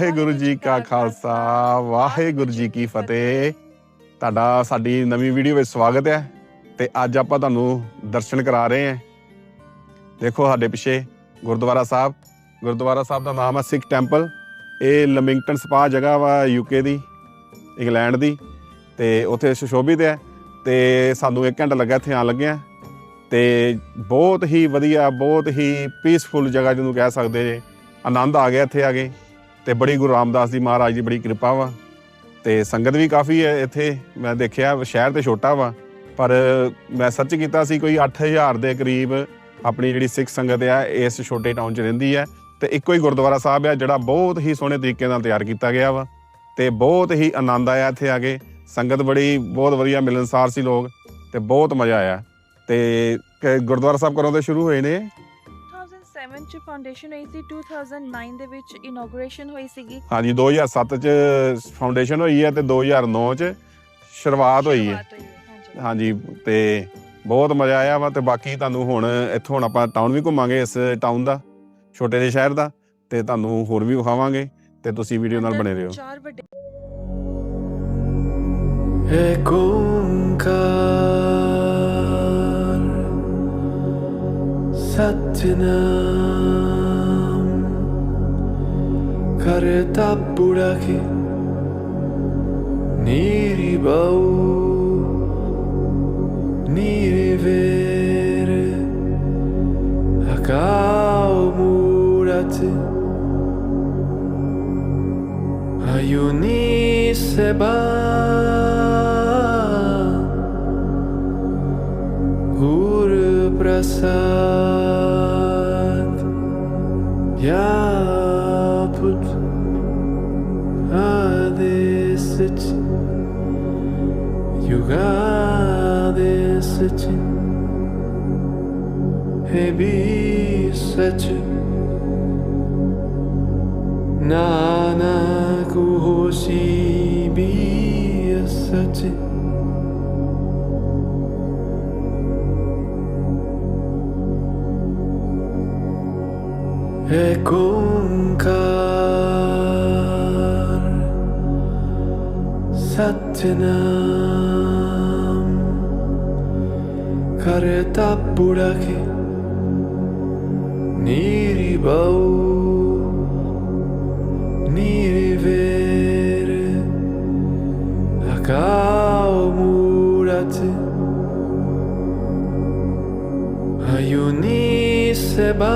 ਵਾਹਿਗੁਰੂ ਜੀ ਕਾ ਖਾਲਸਾ, ਵਾਹਿਗੁਰੂ ਜੀ ਕੀ ਫਤਿਹ। ਤੁਹਾਡਾ ਸਾਡੀ ਨਵੀਂ ਵੀਡੀਓ ਵਿੱਚ ਸਵਾਗਤ ਹੈ ਤੇ ਅੱਜ ਆਪਾਂ ਤੁਹਾਨੂੰ ਦਰਸ਼ਨ ਕਰਾ ਰਹੇ ਹਾਂ। ਦੇਖੋ ਸਾਡੇ ਪਿੱਛੇ ਗੁਰਦੁਆਰਾ ਸਾਹਿਬ। ਗੁਰਦੁਆਰਾ ਸਾਹਿਬ ਦਾ ਨਾਮ ਹੈ ਸਿੱਖ ਟੈਂਪਲ। ਇਹ ਲਮਿੰਗਟਨ ਸਪਾ ਜਗ੍ਹਾ ਵਾ ਯੂਕੇ ਦੀ, ਇੰਗਲੈਂਡ ਦੀ ਤੇ ਉੱਥੇ ਸੁਸ਼ੋਭਿਤ ਹੈ ਤੇ ਸਾਨੂੰ 1 ਘੰਟਾ ਲੱਗਾ ਇੱਥੇ ਆਣ ਲੱਗਿਆ। ਤੇ ਬਹੁਤ ਹੀ ਵਧੀਆ, ਬਹੁਤ ਹੀ ਪੀਸਫੁਲ ਜਗ੍ਹਾ ਜਿਹਨੂੰ ਕਹਿ ਸਕਦੇ ਜੇ। ਆਨੰਦ ਆ ਗਿਆ ਇੱਥੇ ਆ ਕੇ। ਤੇ ਬੜੀ ਗੁਰੂ ਰਾਮਦਾਸ ਜੀ ਮਹਾਰਾਜ ਦੀ ਬੜੀ ਕਿਰਪਾ ਵਾ। ਤੇ ਸੰਗਤ ਵੀ ਕਾਫੀ ਹੈ ਇੱਥੇ। ਮੈਂ ਦੇਖਿਆ ਸ਼ਹਿਰ ਤੇ ਛੋਟਾ ਵਾ। ਪਰ ਮੈਂ ਸਰਚ ਕੀਤਾ ਸੀ, ਕੋਈ 8000 ਦੇ ਕਰੀਬ ਆਪਣੀ ਜਿਹੜੀ ਸਿੱਖ ਸੰਗਤ ਆ, ਇਸ ਛੋਟੇ ਟਾਊਨ 'ਚ ਰਹਿੰਦੀ ਹੈ। ਤੇ ਇੱਕੋ ਹੀ ਗੁਰਦੁਆਰਾ ਸਾਹਿਬ ਆ, ਜਿਹੜਾ ਬਹੁਤ ਹੀ ਸੋਹਣੇ ਤਰੀਕੇ ਨਾਲ ਤਿਆਰ ਕੀਤਾ ਗਿਆ ਵਾ। ਤੇ ਬਹੁਤ ਹੀ ਆਨੰਦ ਆਇਆ ਇੱਥੇ ਆ ਕੇ। ਸੰਗਤ ਬੜੀ, ਬਹੁਤ ਵਧੀਆ ਮਿਲਨਸਾਰ ਸੀ ਲੋਕ ਤੇ ਬਹੁਤ ਮਜ਼ਾ ਆਇਆ। ਤੇ ਕ- ਗੁਰਦੁਆਰਾ ਸਾਹਿਬ ਕਦੋਂ ਤੋਂ ਸ਼ੁਰੂ ਹੋਏ ਨੇ। 2007 ਚ ਫਾਊਂਡੇਸ਼ਨ ਹੋਈ ਸੀ 2009 ਦੇ ਵਿੱਚ ਇਨੋਗ੍ਰੇਸ਼ਨ ਹੋਈ ਸੀਗੀ। ਹਾਂਜੀ 2007 ਚ ਫਾਊਂਡੇਸ਼ਨ ਹੋਈ ਹੈ ਤੇ 2009 ਚ ਸ਼ੁਰੂਆਤ ਹੋਈ ਹੈ। ਸ਼ੁਰੂਆਤ ਹੋਈ ਹੈ, ਹਾਂਜੀ। ਹਾਂਜੀ ਤੇ ਬਹੁਤ ਮਜ਼ਾ ਆਇਆ ਵਾ ਤੇ ਬਾਕੀ ਤੁਹਾਨੂੰ ਹੁਣ ਇੱਥੋਂ ਹੁਣ ਆਪਾਂ ਟਾਊਨ ਵੀ ਘੁੰਮਾਂਗੇ ਇਸ ਟਾਊਨ ਦਾ ਛੋਟੇ ਜਿਹੇ ਸ਼ਹਿਰ ਦਾ ਤੇ ਤੁਹਾਨੂੰ ਹੋਰ ਵੀ ਵਿਖਾਵਾਂਗੇ ਤੇ ਤੁਸੀਂ ਵੀਡੀਓ ਨਾਲ ਬਣੇ ਰਹੋ। ਚਾਰ ਵੱਡੇ ਏਕ ਓੰਕਾਰ تنام كرتا بوراكي نيري باو نيري فيري هكاو موراتي عيوني سبان الأسد يا بود هذه السجن يغادي السجن هبي السجن نعناك هوسي بي السجن ekonkar satyanam karetaburaki niribau nirivere akaumurati ayuniseba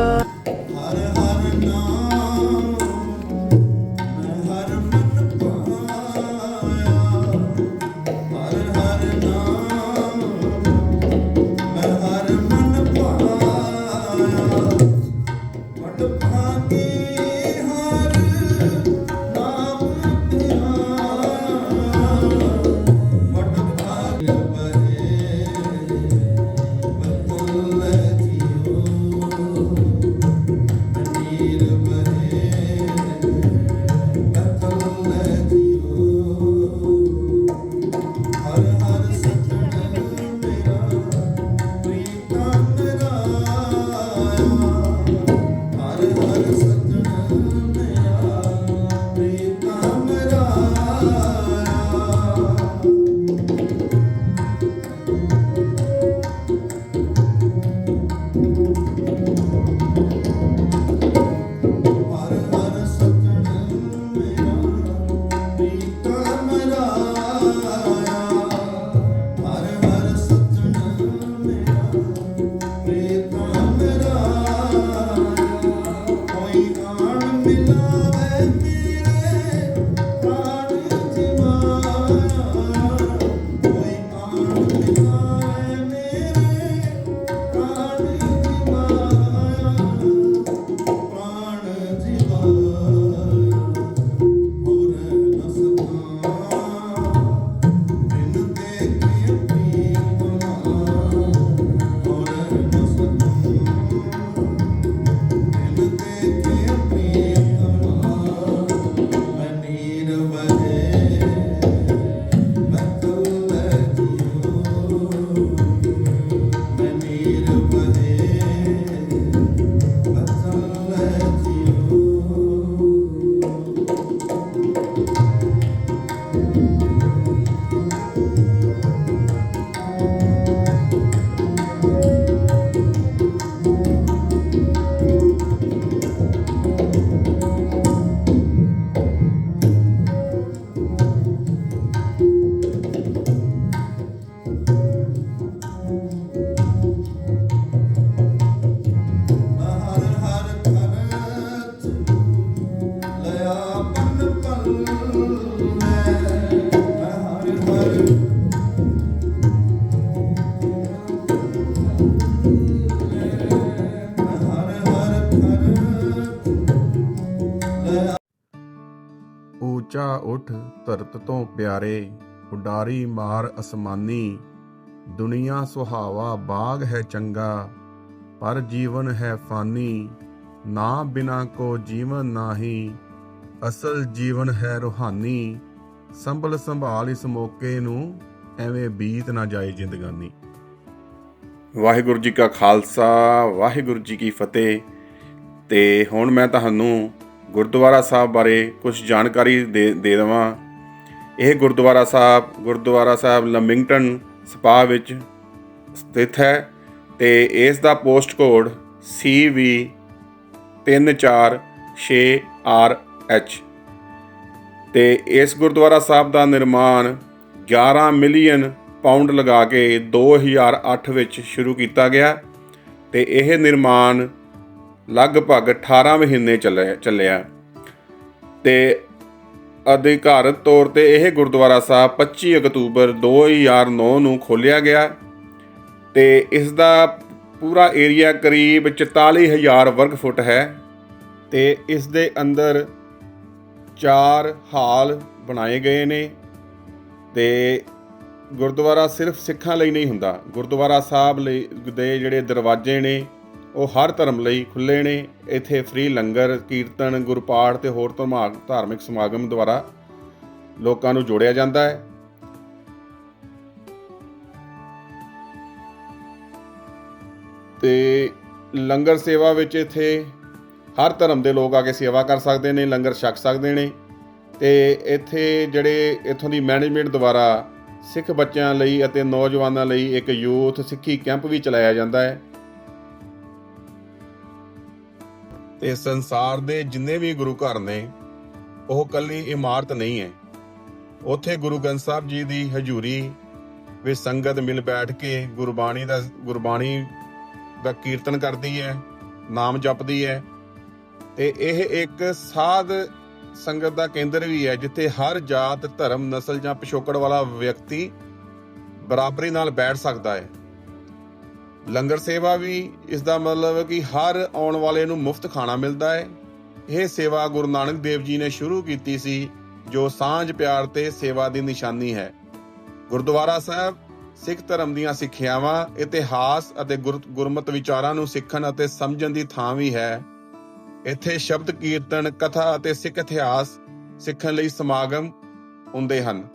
ਉੱਚਾ ਉੱਠ ਧਰਤ ਤੋਂ ਪਿਆਰੇ, ਉਡਾਰੀ ਮਾਰ ਅਸਮਾਨੀ। ਦੁਨੀਆ ਸੁਹਾਵਾ ਬਾਗ ਹੈ ਚੰਗਾ, ਪਰ ਜੀਵਨ ਹੈ ਫਾਨੀ। ਨਾ ਬਿਨਾ ਕੋ ਜੀਵਨ ਨਾਹੀ, ਅਸਲ ਜੀਵਨ ਹੈ ਰੂਹਾਨੀ। ਸੰਭਲ ਸੰਭਾਲ ਇਸ ਮੌਕੇ ਨੂੰ ਐਵੇਂ ਬੀਤ ਨਾ ਜਾਏ ਜ਼ਿੰਦਗਾਨੀ। ਵਾਹਿਗੁਰੂ ਜੀ ਕਾ ਖਾਲਸਾ, ਵਾਹਿਗੁਰੂ ਜੀ ਕੀ ਫਤਿਹ। ਤੇ ਹੁਣ ਮੈਂ ਤੁਹਾਨੂੰ ਗੁਰਦੁਆਰਾ ਸਾਹਿਬ ਬਾਰੇ ਕੁਝ ਜਾਣਕਾਰੀ ਦੇ ਦੇ ਦੇਵਾਂ। ਇਹ ਗੁਰਦੁਆਰਾ ਸਾਹਿਬ ਗੁਰਦੁਆਰਾ ਸਾਹਿਬ ਲਮਿੰਗਟਨ ਸਪਾ ਵਿੱਚ ਸਥਿਤ ਹੈ ਤੇ ਇਸ ਦਾ ਪੋਸਟ ਕੋਡ CV 346RH ਤੇ ਇਸ ਗੁਰਦੁਆਰਾ ਸਾਹਿਬ ਦਾ ਨਿਰਮਾਣ 11 ਮਿਲੀਅਨ ਪਾਉਂਡ ਲਗਾ ਕੇ 2008 ਵਿੱਚ ਸ਼ੁਰੂ ਕੀਤਾ ਗਿਆ ਤੇ ਇਹ ਨਿਰਮਾਣ ਲਗਭਗ 18 ਮਹੀਨੇ ਚੱਲਿਆ ਚੱਲਿਆ। ਤੇ ਅਧਿਕਾਰਤ ਤੌਰ ਤੇ ਇਹ ਗੁਰਦੁਆਰਾ ਸਾਹਿਬ 25 ਅਕਤੂਬਰ 2009 ਨੂੰ ਖੋਲ੍ਹਿਆ ਗਿਆ ਤੇ ਇਸ ਦਾ ਪੂਰਾ ਏਰੀਆ ਕਰੀਬ 44000 ਵਰਗ ਫੁੱਟ ਹੈ ਤੇ ਇਸ ਦੇ ਅੰਦਰ ਚਾਰ ਹਾਲ ਬਣਾਏ ਗਏ ਨੇ ਤੇ ਗੁਰਦੁਆਰਾ ਸਿਰਫ ਸਿੱਖਾਂ ਲਈ ਨਹੀਂ ਹੁੰਦਾ, ਗੁਰਦੁਆਰਾ ਸਾਹਿਬ ਲਈ ਦੇ ਜਿਹੜੇ ਦਰਵਾਜ਼ੇ ਨੇ ਉਹ ਹਰ ਧਰਮ ਲਈ ਖੁੱਲੇ ਨੇ। ਇੱਥੇ ਫ੍ਰੀ ਲੰਗਰ, ਕੀਰਤਨ, ਗੁਰਪਾਠ ਤੇ ਹੋਰ ਧਰਮਾਕ ਧਾਰਮਿਕ ਸਮਾਗਮ ਦੁਆਰਾ ਲੋਕਾਂ ਨੂੰ ਜੋੜਿਆ ਜਾਂਦਾ ਹੈ। ਤੇ ਲੰਗਰ ਸੇਵਾ ਵਿੱਚ ਇੱਥੇ ਹਰ ਧਰਮ ਦੇ ਲੋਕ ਆ ਕੇ ਸੇਵਾ ਕਰ ਸਕਦੇ ਨੇ, ਲੰਗਰ ਛਕ ਸਕਦੇ ਨੇ। ਤੇ ਇੱਥੇ ਜਿਹੜੇ ਇੱਥੋਂ ਦੀ ਮੈਨੇਜਮੈਂਟ ਦੁਆਰਾ ਸਿੱਖ ਬੱਚਿਆਂ ਲਈ ਅਤੇ ਨੌਜਵਾਨਾਂ ਲਈ ਇੱਕ ਯੂਥ ਸਿੱਖੀ ਕੈਂਪ ਵੀ ਚਲਾਇਆ ਜਾਂਦਾ ਹੈ। ਤੇ ਸੰਸਾਰ ਦੇ ਜਿੰਨੇ ਵੀ ਗੁਰੂ ਘਰ ਨੇ, ਉਹ ਕੱਲੀ ਇਮਾਰਤ ਨਹੀਂ ਹੈ। ਉੱਥੇ ਗੁਰੂ ਗ੍ਰੰਥ ਸਾਹਿਬ ਜੀ ਦੀ ਹਜ਼ੂਰੀ ਵਿੱਚ ਸੰਗਤ ਮਿਲ ਬੈਠ ਕੇ ਗੁਰਬਾਣੀ ਦਾ ਗੁਰਬਾਣੀ ਦਾ ਕੀਰਤਨ ਕਰਦੀ ਹੈ, ਨਾਮ ਜਪਦੀ ਹੈ। ਤੇ ਇਹ ਇੱਕ ਸਾਧ ਸੰਗਤ ਦਾ ਕੇਂਦਰ ਵੀ ਹੈ, ਜਿੱਥੇ ਹਰ ਜਾਤ, ਧਰਮ, ਨਸਲ ਜਾਂ ਪਿਛੋਕੜ ਵਾਲਾ ਵਿਅਕਤੀ ਬਰਾਬਰੀ ਨਾਲ ਬੈਠ ਸਕਦਾ ਹੈ। ਲੰਗਰ ਸੇਵਾ ਵੀ ਇਸ ਦਾ ਮਤਲਬ ਹੈ ਕਿ ਹਰ ਆਉਣ ਵਾਲੇ ਨੂੰ ਮੁਫਤ ਖਾਣਾ ਮਿਲਦਾ ਹੈ। ਇਹ ਸੇਵਾ ਗੁਰੂ ਨਾਨਕ ਦੇਵ ਜੀ ਨੇ ਸ਼ੁਰੂ ਕੀਤੀ ਸੀ, ਜੋ ਸਾਂਝ ਪਿਆਰ ਤੇ ਸੇਵਾ ਦੀ ਨਿਸ਼ਾਨੀ ਹੈ। ਗੁਰਦੁਆਰਾ ਸਾਹਿਬ ਸਿੱਖ ਧਰਮ ਦੀਆਂ ਸਿੱਖਿਆਵਾਂ, ਇਤਿਹਾਸ ਅਤੇ ਗੁਰ- ਗੁਰਮਤ ਵਿਚਾਰਾਂ ਨੂੰ ਸਿੱਖਣ ਅਤੇ ਸਮਝਣ ਦੀ ਥਾਂ ਵੀ ਹੈ। ਇੱਥੇ ਸ਼ਬਦ ਕੀਰਤਨ, ਕਥਾ ਅਤੇ ਸਿੱਖ ਇਤਿਹਾਸ ਸਿੱਖਣ ਲਈ ਸਮਾਗਮ ਹੁੰਦੇ ਹਨ।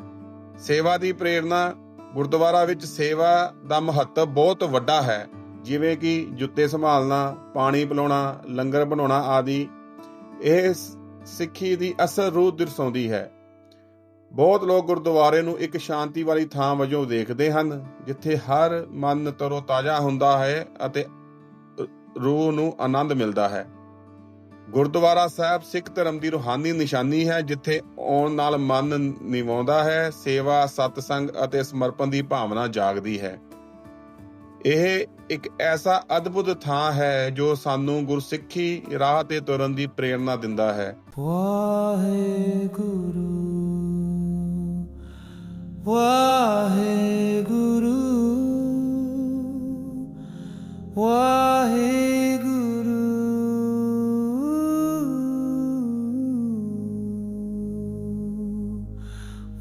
ਸੇਵਾ ਦੀ ਪ੍ਰੇਰਣਾ ਗੁਰਦੁਆਰਾ ਵਿੱਚ ਸੇਵਾ ਦਾ ਮਹੱਤਵ ਬਹੁਤ ਵੱਡਾ ਹੈ। ਜਿਵੇਂ ਕਿ ਜੁੱਤੇ ਸੰਭਾਲਣਾ, ਪਾਣੀ ਪਿਲਾਉਣਾ, ਲੰਗਰ ਬਣਾਉਣਾ ਆਦਿ, ਇਹ ਸਿੱਖੀ ਦੀ ਅਸਲ ਰੂਹ ਦਰਸਾਉਂਦੀ ਹੈ। ਬਹੁਤ ਲੋਕ ਗੁਰਦੁਆਰੇ ਨੂੰ ਇੱਕ ਸ਼ਾਂਤੀ ਵਾਲੀ ਥਾਂ ਵਜੋਂ ਦੇਖਦੇ ਹਨ, ਜਿੱਥੇ ਹਰ ਮਨ ਤਰੋ ਤਾਜ਼ਾ ਹੁੰਦਾ ਹੈ ਅਤੇ ਰੂਹ ਨੂੰ ਆਨੰਦ ਮਿਲਦਾ ਹੈ। ਗੁਰਦੁਆਰਾ ਸਾਹਿਬ ਸਿੱਖ ਧਰਮ ਦੀ ਰੂਹਾਨੀ ਨਿਸ਼ਾਨੀ ਹੈ, ਜਿੱਥੇ ਆਉਣ ਨਾਲ ਮਨ ਨਿਵਾਉਂਦਾ ਹੈ, ਸੇਵਾ, ਸਤਸੰਗ ਅਤੇ ਸਮਰਪਣ ਦੀ ਭਾਵਨਾ ਜਾਗਦੀ ਹੈ। ਇਹ ਇੱਕ ਐਸਾ ਅਦਭੁਤ ਥਾਂ ਹੈ, ਜੋ ਸਾਨੂੰ ਗੁਰਸਿੱਖੀ ਰਾਹ ਤੇ ਤੁਰਨ ਦੀ ਪ੍ਰੇਰਣਾ ਦਿੰਦਾ ਹੈ। Waheguru Waheguru Waheguru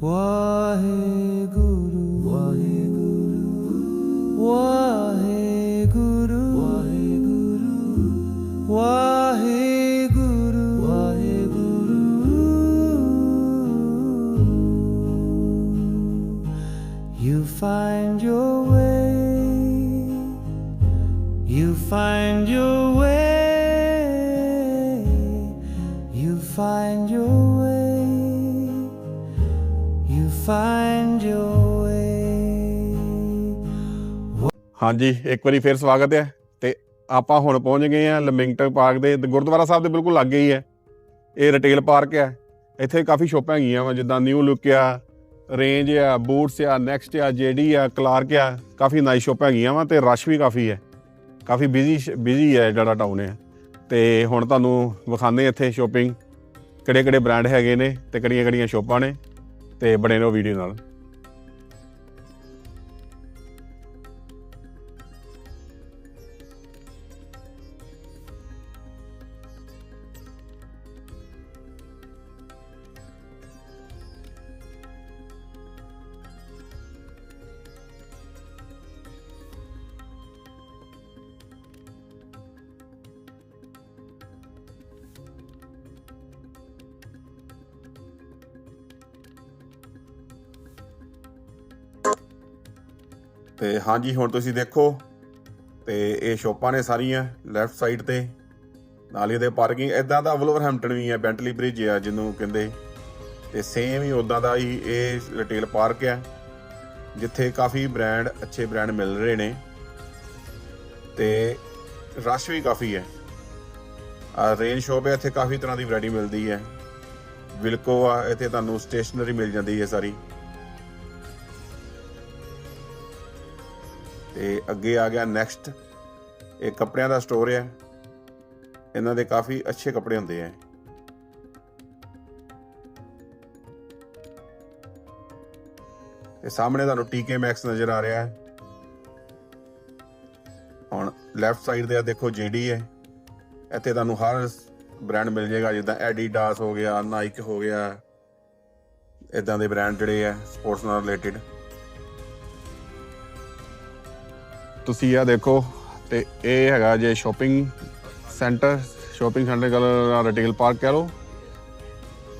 Waheguru Waheguru Waheguru Waheguru Waheguru You find your way You find your way find your way. ਹਾਂਜੀ, ਇੱਕ ਵਾਰੀ ਫੇਰ ਸਵਾਗਤ ਹੈ ਤੇ ਆਪਾਂ ਹੁਣ ਪਹੁੰਚ ਗਏ ਆ ਲਮਿੰਗਟਨ ਪਾਰਕ ਦੇ ਗੁਰਦੁਆਰਾ ਸਾਹਿਬ ਦੇ ਬਿਲਕੁਲ ਲਾਗੇ ਹੀ ਹੈ। ਇਹ ਰਿਟੇਲ ਪਾਰਕ ਹੈ। ਇੱਥੇ ਕਾਫੀ ਸ਼ੋਪਾਂ ਹੈਗੀਆਂ ਵਾ, ਜਿੱਦਾਂ ਨਿਊ ਲੁੱਕ ਆ ਰੇਂਜ ਆ ਬੂਟਸ ਆ ਨੈਕਸਟ ਆ ਜੇਡੀ ਆ ਕਲਾਰਕ ਆ, ਕਾਫੀ ਨਾਈਸ ਸ਼ੋਪਾਂ ਹੈਗੀਆਂ ਵਾ ਤੇ ਰਸ਼ ਵੀ ਕਾਫੀ ਹੈ। ਕਾਫੀ ਬਿਜ਼ੀ ਬਿਜ਼ੀ ਹੈ ਜਿਹੜਾ ਟਾਊਨ ਹੈ। ਤੇ ਹੁਣ ਤੁਹਾਨੂੰ ਵਿਖਾਉਂਦੇ ਇੱਥੇ ਸ਼ੋਪਿੰਗ ਕਿਹੜੇ ਕਿਹੜੇ ਬ੍ਰਾਂਡ ਹੈਗੇ ਨੇ ਤੇ ਕਿਹੜੀਆਂ ਕਿਹੜੀਆਂ ਸ਼ੋਪਾਂ ਨੇ। ਤੇ ਬਣੇ ਰਹੋ ਵੀਡੀਓ ਨਾਲ। ਤੇ ਹਾਂਜੀ, ਹੁਣ ਤੁਸੀਂ ਦੇਖੋ ਤੇ ਇਹ ਸ਼ੋਪਾਂ ਨੇ ਸਾਰੀਆਂ ਲੈਫਟ ਸਾਈਡ ਤੇ, ਨਾਲ ਹੀ ਇਹਦੇ ਪਾਰਕਿੰਗ ਇਦਾਂ ਦਾ ਵਲਵਰਹੈਂਪਟਨ ਵੀ ਹੈ ਬੈਂਟਲੀ ਬ੍ਰਿਜ ਆ ਜਿਹਨੂੰ ਕਹਿੰਦੇ। ਤੇ ਸੇਮ ਹੀ ਉਦਾਂ ਦਾ ਹੀ ਇਹ ਰਿਟੇਲ ਪਾਰਕ ਹੈ, ਜਿੱਥੇ ਕਾਫੀ ਬ੍ਰਾਂਡ ਅੱਛੇ ਬ੍ਰਾਂਡ ਮਿਲ ਰਹੇ ਨੇ। ਤੇ ਰਸ਼ ਵੀ ਕਾਫੀ ਹੈ। ਆ ਰੇਂਜ ਸ਼ੋਪ ਹੈ, ਇੱਥੇ ਕਾਫੀ ਤਰ੍ਹਾਂ ਦੀ ਵੈਰਾਈਟੀ ਮਿਲਦੀ ਹੈ। ਵਿਲਕੋ ਆ, ਇੱਥੇ ਤੁਹਾਨੂੰ ਸਟੇਸ਼ਨਰੀ ਮਿਲ ਜਾਂਦੀ ਹੈ ਸਾਰੀ। ਤੇ ਅੱਗੇ ਆ ਗਿਆ ਨੈਕਸਟ ਇਹ ਕੱਪੜਿਆਂ ਦਾ ਸਟੋਰ ਹੈ ਇਹਨਾਂ ਦੇ ਕਾਫੀ ਅੱਛੇ ਕੱਪੜੇ ਹੁੰਦੇ ਆ। ਤੇ ਸਾਹਮਣੇ ਤੁਹਾਨੂੰ ਟੀਕੇ ਮੈਕਸ ਨਜ਼ਰ ਆ ਰਿਹਾ। ਹੈ ਹੁਣ ਲੈਫਟ ਸਾਈਡ ਤੇ ਆ ਦੇਖੋ ਜੀਡੀ ਹੈ ਇੱਥੇ ਤੁਹਾਨੂੰ ਹਰ ਬ੍ਰਾਂਡ ਮਿਲ ਜਾਏਗਾ, ਜਿੱਦਾਂ ਐਡੀਡਾਸ ਹੋ ਗਿਆ ਨਾਈਕ ਹੋ ਗਿਆ। ਇਦਾਂ ਦੇ ਬ੍ਰਾਂਡ ਜਿਹੜੇ ਆ ਸਪੋਰਟਸ ਨਾਲ ਰਿਲੇਟਡ ਤੁਸੀਂ ਆ ਦੇਖੋ ਤੇ ਇਹ ਹੈਗਾ ਜੇ ਸ਼ਾਪਿੰਗ ਸੈਂਟਰ ਸ਼ਾਪਿੰਗ ਸੈਂਟਰ ਕਲ ਰਿਟੇਲ ਪਾਰਕ ਕਹਿ ਲਓ।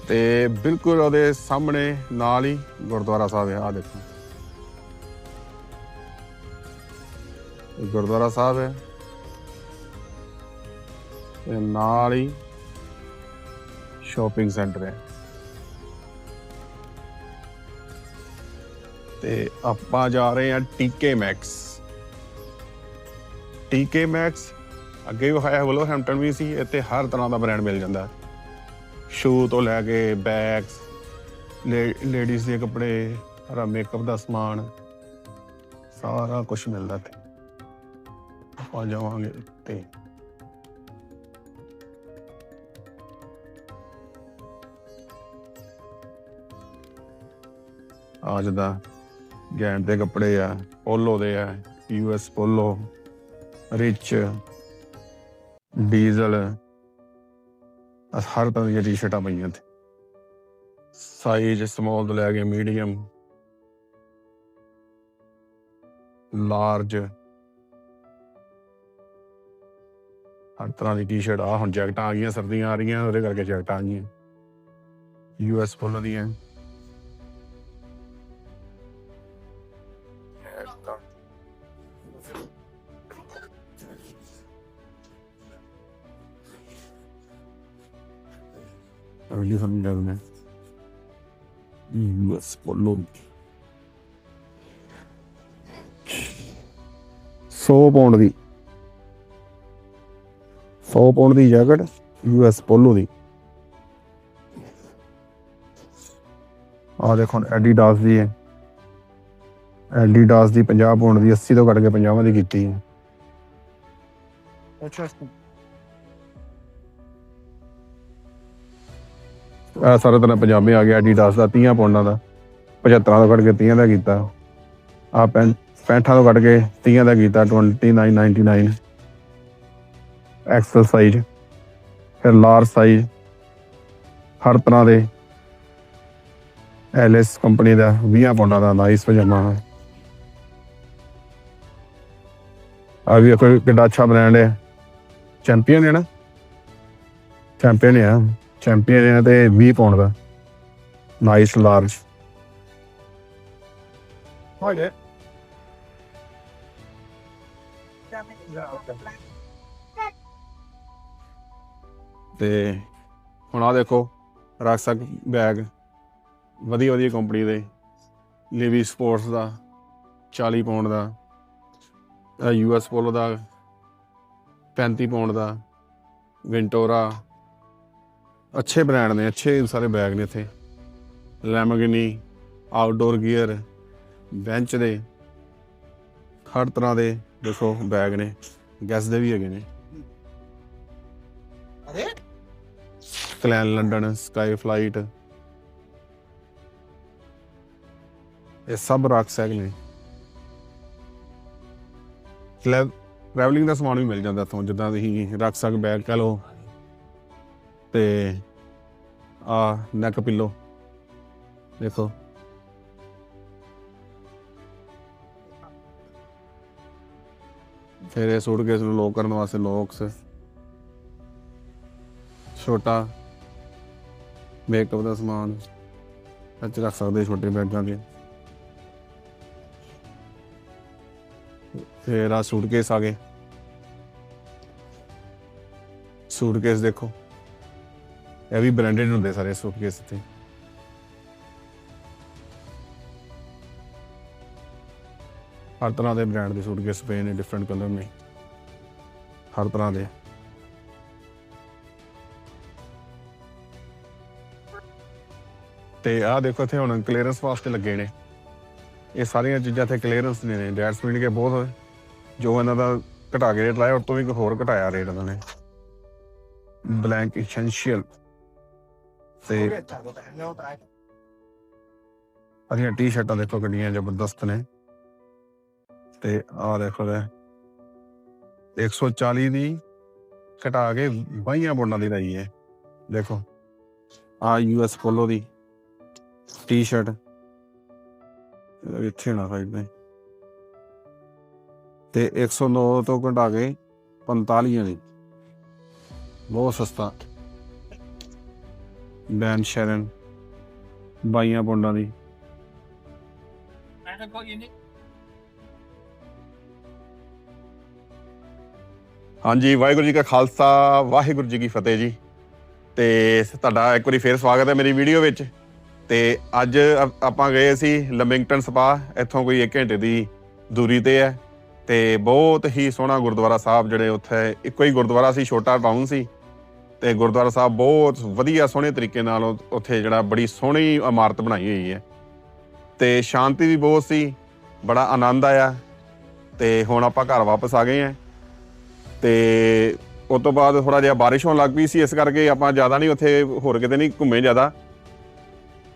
ਤੇ ਬਿਲਕੁਲ ਉਹਦੇ ਸਾਹਮਣੇ ਨਾਲ ਹੀ ਗੁਰਦੁਆਰਾ ਸਾਹਿਬ ਹੈ ਆ ਦੇਖੋ। ਗੁਰਦੁਆਰਾ ਸਾਹਿਬ ਹੈ। ਤੇ ਨਾਲ ਹੀ ਸ਼ਾਪਿੰਗ ਸੈਂਟਰ ਹੈ। ਤੇ ਆਪਾਂ ਜਾ ਰਹੇ ਹਾਂ ਟੀਕੇ ਮੈਕਸ ਟੀਕੇ ਮੈਕਸ ਅੱਗੇ ਵੀ ਹੋਇਆ ਵਲੋ ਵੀ ਸੀ, ਇੱਥੇ ਹਰ ਤਰ੍ਹਾਂ ਦਾ ਬ੍ਰਾਂਡ ਮਿਲ ਜਾਂਦਾ। ਸ਼ੂ ਤੋਂ ਲੈ ਕੇ ਬੈਗਸ ਲੇਡੀਜ਼ ਦੇ ਕੱਪੜੇ ਹਰਾ ਮੇਕਅਪ ਦਾ ਸਮਾਨ, ਸਾਰਾ ਕੁਝ ਮਿਲਦਾ ਇੱਥੇ। ਆਪਾਂ ਜਾਵਾਂਗੇ ਤੇ ਅੱਜ ਦਾ ਗੈਂਡ ਦੇ ਕੱਪੜੇ ਆ ਪੋਲੋ ਦੇ ਆ ਯੂਐਸ ਪੋਲੋ ਰਿਚ, ਡੀਜ਼ਲ ਆਹ ਹਰ ਤਰ੍ਹਾਂ ਦੀਆਂ ਟੀ-ਸ਼ਰਟਾਂ ਪਈਆਂ ਤੇ ਸਾਈਜ਼ ਸਮਾਲ ਤੋਂ ਲੈ ਕੇ ਮੀਡੀਅਮ ਲਾਰਜ ਹਰ ਤਰ੍ਹਾਂ ਦੀ ਟੀ-ਸ਼ਰਟ। ਆ ਹੁਣ ਜੈਕਟਾਂ ਆ ਗਈਆਂ, ਸਰਦੀਆਂ ਆ ਰਹੀਆਂ, ਉਹਦੇ ਕਰਕੇ ਜੈਕਟਾਂ ਆ ਗਈਆਂ। ਯੂਐਸ ਪੋਲੋ ਦੀਆਂ। ਅਗਲੀ ਸਾਨੂੰ ਲੱਗਣਾ ਯੂਐਸ ਪੋਲੋ 100 ਪਾਉਂਡ ਦੀ 100 ਪਾਉਂਡ ਦੀ ਜੈਕਟ ਯੂਐਸ ਪੋਲੋ ਦੀ ਆ ਦੇਖੋ ਐਡੀਡਾਸ ਦੀ ਹੈ ਐਡੀਡਾਸ ਦੀ 50 ਪਾਉਂਡ ਦੀ 80 ਤੋਂ ਕੱਟ ਕੇ 50 ਦੀ ਕੀਤੀ ਹੈ ਆ ਸਾਰੇ ਤਰ੍ਹਾਂ ਪਜਾਮੇ ਆ ਗਿਆ ਐਡੀਡਾਸ ਦਾ 30 ਪੌਂਡਾਂ ਦਾ। 75 ਤੋਂ ਕੱਢ ਕੇ 30 ਦਾ ਕੀਤਾ। ਆ 65 ਤੋਂ ਕੱਢ ਕੇ 30 ਦਾ ਕੀਤਾ 29.99 ਐਕਸਲ ਸਾਈਜ਼ ਫਿਰ ਲਾਰਜ ਸਾਈਜ਼ ਹਰ ਤਰ੍ਹਾਂ ਦੇ ਐਲਐਸ ਕੰਪਨੀ ਦਾ 20 ਪਾਉਂਡਾਂ ਦਾ ਨਾਈਸ ਪਜਾਮਾ। ਆ ਵੀ ਕੋਈ ਕਿੱਡਾ ਅੱਛਾ ਬ੍ਰਾਂਡ ਹੈ। ਚੈਂਪੀਅਨ ਹੈ ਨਾ? ਚੈਂਪੀਅਨ ਹੈ ਚੈਂਪੀਅਨ ਹੈ ਤੇ 20 ਪਾਉਂਡ ਦਾ। ਨਾਈਸ ਲਾਰਜ ਹੋਏ ਤੇ ਹੁਣ ਆ ਦੇਖੋ ਰਕਸਕ ਬੈਗ ਵਧੀਆ ਵਧੀਆ ਕੰਪਨੀ ਦੇ। ਲੇਵੀ ਸਪੋਰਟਸ ਦਾ 40 ਪਾਉਂਡ ਦਾ। ਯੂਐਸ ਪੋਲੋ ਦਾ 35 ਪਾਉਂਡ ਦਾ। ਵਿੰਟੋਰਾ ਅੱਛੇ ਬ੍ਰਾਂਡ ਨੇ ਅੱਛੇ ਸਾਰੇ ਬੈਗ ਨੇ ਇੱਥੇ। ਲੈਮਗਨੀ ਆਊਟਡੋਰ ਗੀਅਰ ਬੈਂਚ ਦੇ ਹਰ ਤਰ੍ਹਾਂ ਦੇ ਦੇਖੋ ਬੈਗ ਨੇ ਗੈਸ ਦੇ ਵੀ ਹੈਗੇ ਨੇ। ਕਲੈਨ ਲੰਡਨ ਸਕਾਈ ਫਲਾਈਟ ਇਹ ਸਭ ਰੱਖ ਸਕਦੇ ਨੇ। ਟਰੈਵਲਿੰਗ ਦਾ ਸਮਾਨ ਵੀ ਮਿਲ ਜਾਂਦਾ ਇੱਥੋਂ ਜਿੱਦਾਂ ਤੁਸੀਂ ਰੱਖ ਸਕ ਬੈਗ ਕਹ ਲਓ ਤੇ ਆ ਨੈਕ ਪਿੱਲੋ ਦੇਖੋ। ਫਿਰ ਇਹ ਸੂਟਕੇਸ ਨੂੰ ਲੋਕ ਕਰਨ ਵਾਸਤੇ ਲੋਕਸ ਛੋਟਾ ਮੇਕਅਪ ਦਾ ਸਮਾਨ ਇੱਥੇ ਰੱਖ ਸਕਦੇ ਛੋਟੇ ਬੈਗਾਂ ਦੇ। ਫਿਰ ਆ ਸੂਟਕੇਸ ਆ ਗਏ। ਸੂਟਕੇਸ ਦੇਖੋ। ਇਹ ਵੀ ਬ੍ਰਾਂਡਡ ਹੁੰਦੇ ਸਾਰੇ ਸੂਟਕੇਸ ਤੇ। ਹਰ ਤਰ੍ਹਾਂ ਦੇ ਬ੍ਰਾਂਡ ਦੇ ਸੂਟਕੇਸ ਪਏ ਨੇ ਡਿਫਰੈਂਟ ਕਲਰ ਨੇ। ਹਰ ਤਰ੍ਹਾਂ ਦੇ। ਤੇ ਆਹ ਦੇਖੋ ਇੱਥੇ ਹੁਣ ਕਲੀਅਰੈਂਸ ਵਾਸਤੇ ਲੱਗੇ ਨੇ। ਇਹ ਸਾਰੀਆਂ ਚੀਜ਼ਾਂ ਤੇ ਕਲੀਅਰੈਂਸ ਨੇ ਨੇ। ਡੈਟਸ ਮੀਨ ਕੇ ਬਹੁਤ ਜੋ ਇਹਨਾਂ ਦਾ ਘਟਾ ਕੇ ਰੇਟ ਲਾਇਆ, ਉਹ ਤੋਂ ਵੀ ਹੋਰ ਘਟਾਇਆ ਰੇਟ ਇਹਨਾਂ ਨੇ। ਬਲੈਂਕ ਐਸੈਂਸ਼ੀਅਲ ਤੇ ਅਦੀਆਂ ਟੀ-ਸ਼ਰਟਾਂ ਦੇਖੋ ਕਿੰਨੀਆਂ ਜ਼ਬਰਦਸਤ ਨੇ। ਤੇ ਆਹ ਦੇਖੋ ਲੈ 140 ਦੀ ਘਟਾ ਕੇ ਬਾਈਆਂ ਬੋਂਡਾਂ ਦੀ ਰਹੀ ਹੈ ਦੇਖੋ ਆ ਯੂਐਸ ਪੋਲੋ ਦੀ ਟੀ-ਸ਼ਰਟ। ਇੱਥੇ ਹੋਣਾ ਸਾਈਡ ਤੇ। ਤੇ 109 ਤੋਂ ਘਟਾ ਕੇ 45 ਦੀ। ਬਹੁਤ ਸਸਤਾ। ਬੈਨ ਸ਼ਰਨ ਬਾਈਆਂ ਪੌਂਡਾਂ ਦੀ। ਹਾਂਜੀ ਵਾਹਿਗੁਰੂ ਜੀ ਕਾ ਖਾਲਸਾ ਵਾਹਿਗੁਰੂ ਜੀ ਕੀ ਫਤਿਹ ਜੀ। ਤੇ ਤੁਹਾਡਾ ਇੱਕ ਵਾਰੀ ਫੇਰ ਸਵਾਗਤ ਹੈ ਮੇਰੀ ਵੀਡੀਓ ਵਿੱਚ। ਤੇ ਅੱਜ ਆ- ਆਪਾਂ ਗਏ ਸੀ ਲਮਿੰਗਟਨ ਸਪਾ ਇੱਥੋਂ ਕੋਈ 1 ਘੰਟੇ ਦੀ ਦੂਰੀ ਤੇ ਹੈ। ਤੇ ਬਹੁਤ ਹੀ ਸੋਹਣਾ ਗੁਰਦੁਆਰਾ ਸਾਹਿਬ ਜਿਹੜੇ ਉੱਥੇ ਇੱਕੋ ਹੀ ਗੁਰਦੁਆਰਾ ਸੀ ਛੋਟਾ ਟਾਊਨ ਸੀ। ਤੇ ਗੁਰਦੁਆਰਾ ਸਾਹਿਬ ਬਹੁਤ ਵਧੀਆ ਸੋਹਣੇ ਤਰੀਕੇ ਨਾਲ ਉੱਥੇ ਜਿਹੜਾ ਬੜੀ ਸੋਹਣੀ ਇਮਾਰਤ ਬਣਾਈ ਹੋਈ ਹੈ। ਤੇ ਸ਼ਾਂਤੀ ਵੀ ਬਹੁਤ ਸੀ, ਬੜਾ ਆਨੰਦ ਆਇਆ ਤੇ ਹੁਣ ਆਪਾਂ ਘਰ ਵਾਪਸ ਆ ਗਏ ਹਾਂ। ਤੇ ਉਸ ਤੋਂ ਬਾਅਦ ਥੋੜਾ ਜਿਹਾ ਬਾਰਿਸ਼ ਹੋਣ ਲੱਗ ਪਈ ਸੀ, ਇਸ ਕਰਕੇ ਆਪਾਂ ਜ਼ਿਆਦਾ ਨਹੀਂ ਉੱਥੇ ਹੋਰ ਕਿਤੇ ਨਹੀਂ ਘੁੰਮੇ ਜ਼ਿਆਦਾ।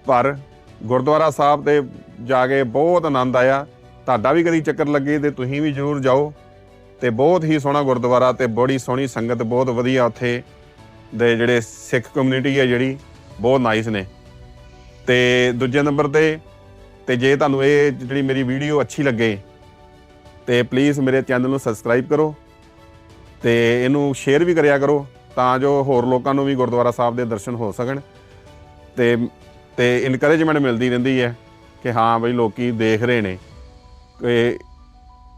ਪਰ ਗੁਰਦੁਆਰਾ ਸਾਹਿਬ ਤੇ ਜਾ ਕੇ ਬਹੁਤ ਆਨੰਦ ਆਇਆ। ਤੁਹਾਡਾ ਵੀ ਕਦੀ ਚੱਕਰ ਲੱਗੇ ਤੇ ਤੁਸੀਂ ਵੀ ਜ਼ਰੂਰ ਜਾਓ। ਤੇ ਬਹੁਤ ਹੀ ਸੋਹਣਾ ਗੁਰਦੁਆਰਾ ਤੇ ਬੜੀ ਸੋਹਣੀ ਸੰਗਤ ਬਹੁਤ ਵਧੀਆ ਉੱਥੇ ਦੇ ਜਿਹੜੇ ਸਿੱਖ ਕਮਿਊਨਿਟੀ ਹੈ ਜਿਹੜੀ, ਬਹੁਤ ਨਾਈਸ ਨੇ। ਤੇ ਦੂਜੇ ਨੰਬਰ ਤੇ ਤੇ ਜੇ ਤੁਹਾਨੂੰ ਇਹ ਜਿਹੜੀ ਮੇਰੀ ਵੀਡੀਓ ਅੱਛੀ ਲੱਗੇ, ਤੇ ਪਲੀਜ਼ ਮੇਰੇ ਚੈਨਲ ਨੂੰ ਸਬਸਕ੍ਰਾਈਬ ਕਰੋ, ਤੇ ਇਹਨੂੰ ਸ਼ੇਅਰ ਵੀ ਕਰਿਆ ਕਰੋ, ਤਾਂ ਜੋ ਹੋਰ ਲੋਕਾਂ ਨੂੰ ਵੀ ਗੁਰਦੁਆਰਾ ਸਾਹਿਬ ਦੇ ਦਰਸ਼ਨ ਹੋ ਸਕਣ। ਤੇ ਤੇ ਇਨਕਰੇਜਮੈਂਟ ਮਿਲਦੀ ਰਹਿੰਦੀ ਹੈ ਕਿ ਹਾਂ ਬਈ ਲੋਕੀ ਦੇਖ ਰਹੇ ਨੇ। ਕਿ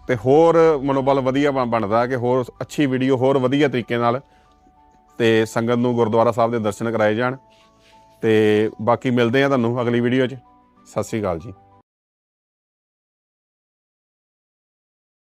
ਤੇ ਹੋਰ ਮਨੋਬਲ ਵਧੀਆ ਬਣ- ਬਣਦਾ, ਕਿ ਹੋਰ ਅੱਛੀ ਵੀਡੀਓ ਹੋਰ ਵਧੀਆ ਤਰੀਕੇ ਨਾਲ ਤੇ ਸੰਗਤ ਨੂੰ ਗੁਰਦੁਆਰਾ ਸਾਹਿਬ ਦੇ ਦਰਸ਼ਨ ਕਰਾਏ ਜਾਣ। ਤੇ ਬਾਕੀ ਮਿਲਦੇ ਆ ਤੁਹਾਨੂੰ ਅਗਲੀ ਵੀਡੀਓ 'ਚ। ਸਤਿ ਸ੍ਰੀ ਅਕਾਲ ਜੀ।